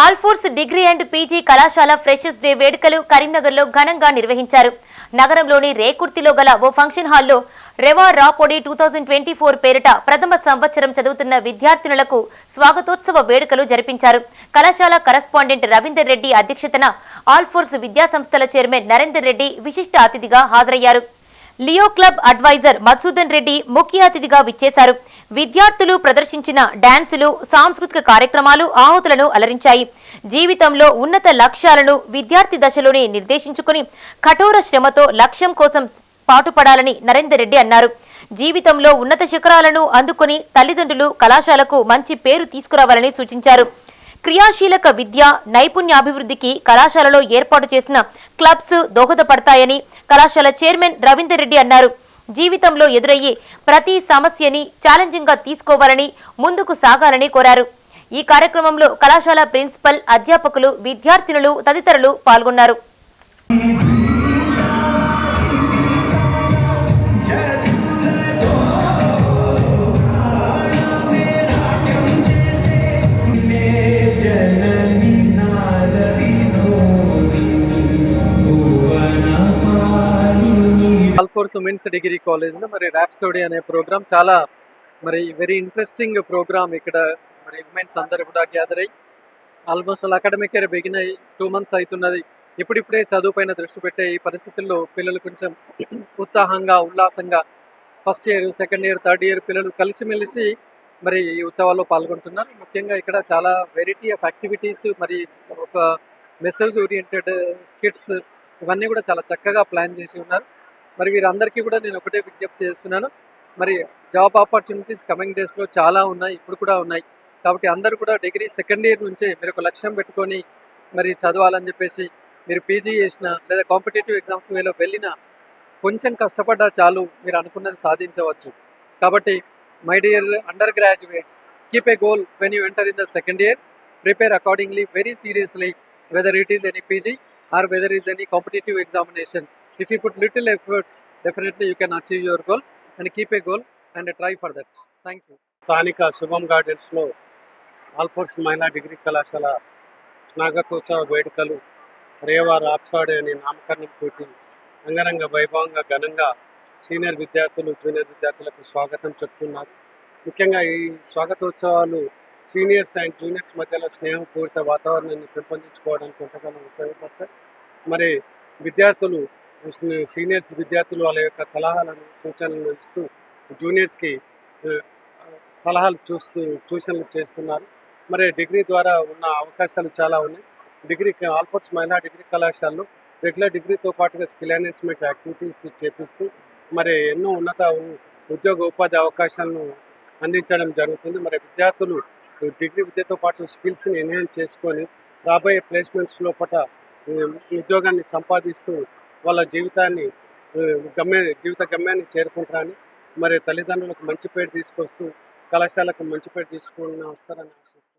Alphores degree and PG కళాశాల freshers day వేడుకలు కరీంనగర్లో ఘనంగా నిర్వహించారు. నగరంలోని రేకుర్తిలో గల ఓ ఫంక్షన్ హాల్లో రెవా రాపోడి టూ థౌజండ్ ట్వంటీ ఫోర్ పేరిట ప్రథమ సంవత్సరం చదువుతున్న విద్యార్థినులకు స్వాగతోత్సవ వేడుకలు జరిపించారు. కళాశాల కరస్పాండెంట్ రవీందర్ రెడ్డి అధ్యక్షతన ఆల్ఫోర్స్ విద్యాసంస్థల చైర్మన్ నరేందర్ రెడ్డి విశిష్ట అతిథిగా హాజరయ్యారు. Leo club advisor Madhusudan Reddy ముఖ్య అతిథిగా విచ్చేశారు. విద్యార్థులు ప్రదర్శించిన డాన్సులు సాంస్కృతిక కార్యక్రమాలు ఆహుతులను అలరించాయి. జీవితంలో ఉన్నత లక్ష్యాలను విద్యార్థి దశలోనే నిర్దేశించుకుని కఠోర శ్రమతో లక్ష్యం కోసం పాటుపడాలని నరేందర్ రెడ్డి అన్నారు. జీవితంలో ఉన్నత శిఖరాలను అందుకుని తల్లిదండ్రులు కళాశాలకు మంచి పేరు తీసుకురావాలని సూచించారు. క్రియాశీలక విద్య నైపుణ్యాభివృద్ధికి కళాశాలలో ఏర్పాటు చేసిన క్లబ్స్ దోహదపడతాయని కళాశాల చైర్మన్ రవీందర్ రెడ్డి అన్నారు. జీవితంలో ఎదురయ్యే ప్రతి సమస్యని ఛాలెంజింగ్గా తీసుకోవాలని ముందుకు సాగాలని కోరారు. ఈ కార్యక్రమంలో కళాశాల ప్రిన్సిపల్ అధ్యాపకులు విద్యార్థినులు తదితరులు పాల్గొన్నారు. కోర్స్ ఉమెన్స్ డిగ్రీ కాలేజ్లో మరి ర్యాప్సోడీ అనే ప్రోగ్రామ్ చాలా మరి వెరీ ఇంట్రెస్టింగ్ ప్రోగ్రామ్ ఇక్కడ మరి ఉమెన్స్ అందరు కూడా గ్యాదర్ అయ్యి ఆల్మోస్ట్ అలా అకాడమిక్ ఇయర్ బిగిన్ అయ్యి టూ మంత్స్ అవుతున్నది. ఇప్పుడిప్పుడే చదువు పైన దృష్టి పెట్టే ఈ పరిస్థితుల్లో పిల్లలు కొంచెం ఉత్సాహంగా ఉల్లాసంగా first year second year third year పిల్లలు కలిసిమెలిసి మరి ఈ ఉత్సవాల్లో పాల్గొంటున్నారు. ముఖ్యంగా ఇక్కడ చాలా వెరైటీ ఆఫ్ యాక్టివిటీస్ మరి ఒక మెసేజ్ ఓరియంటెడ్ స్కిట్స్ ఇవన్నీ కూడా చాలా చక్కగా ప్లాన్ చేసి ఉన్నారు. మరి వీరందరికీ కూడా నేను ఒకటే విజ్ఞప్తి చేస్తున్నాను. మరి జాబ్ ఆపర్చునిటీస్ కమింగ్ డేస్లో చాలా ఉన్నాయి ఇప్పుడు కూడా ఉన్నాయి. కాబట్టి అందరూ కూడా డిగ్రీ సెకండ్ ఇయర్ నుంచే మీరు ఒక లక్ష్యం పెట్టుకొని మరి చదవాలని చెప్పేసి మీరు పీజీ చేసిన లేదా కాంపిటేటివ్ ఎగ్జామ్స్ వేలో వెళ్ళినా కొంచెం కష్టపడ్డా చాలు మీరు అనుకున్నది సాధించవచ్చు. కాబట్టి my dear undergraduates keep a goal when you enter in the second year. Prepare accordingly very seriously whether it is any PG or whether is any competitive examination. If you put little efforts definitely you can achieve your goal and keep a goal and try for that. Thank you. స్థానిక శుభం గార్డెన్స్లో ఆల్ఫోర్స్ మహిళా degree కళాశాల స్నాగతోత్సవ వేడుకలు రేవా ఆప్సాడే అనే నామకరణంతో అంగరంగ వైభవంగా ఘనంగా సీనియర్ విద్యార్థులు జూనియర్ విద్యార్థులకు స్వాగతం చెప్తున్నారు ముఖ్యంగా ఈ స్వాగతోత్సవాలు సీనియర్స్ అండ్ జూనియర్స్ మధ్యలో స్నేహపూరిత వాతావరణాన్ని పెంపొందించుకోవడానికి ఎంతగానో ఉపయోగపడతాయి. మరి విద్యార్థులు సీనియర్స్ విద్యార్థులు వాళ్ళ యొక్క సలహాలను సూచనలను ఇస్తూ జూనియర్స్కి సలహాలు చూస్తూ ట్యూషన్లు చేస్తున్నారు. మరి డిగ్రీ ద్వారా ఉన్న అవకాశాలు చాలా ఉన్నాయి. డిగ్రీ ఆల్ఫోర్స్ మహిళా డిగ్రీ కళాశాలలో రెగ్యులర్ డిగ్రీతో పాటుగా స్కిల్ ఎన్హాన్స్మెంట్ యాక్టివిటీస్ చేపిస్తూ మరి ఎన్నో ఉన్నత ఉద్యోగ ఉపాధి అవకాశాలను అందించడం జరుగుతుంది. మరి విద్యార్థులు డిగ్రీ విద్యతో పాటు స్కిల్స్ని ఎన్హాన్స్ చేసుకొని రాబోయే ప్లేస్మెంట్స్ లోపల ఉద్యోగాన్ని సంపాదిస్తూ వాళ్ళ జీవితాన్ని గమ్య జీవిత గమ్యాన్ని చేరుకుంటారని మరి తల్లిదండ్రులకు మంచి పేరు తీసుకొస్తూ కళాశాలకు మంచి పేరు తీసుకుని వస్తారని ఆశిస్తున్నాను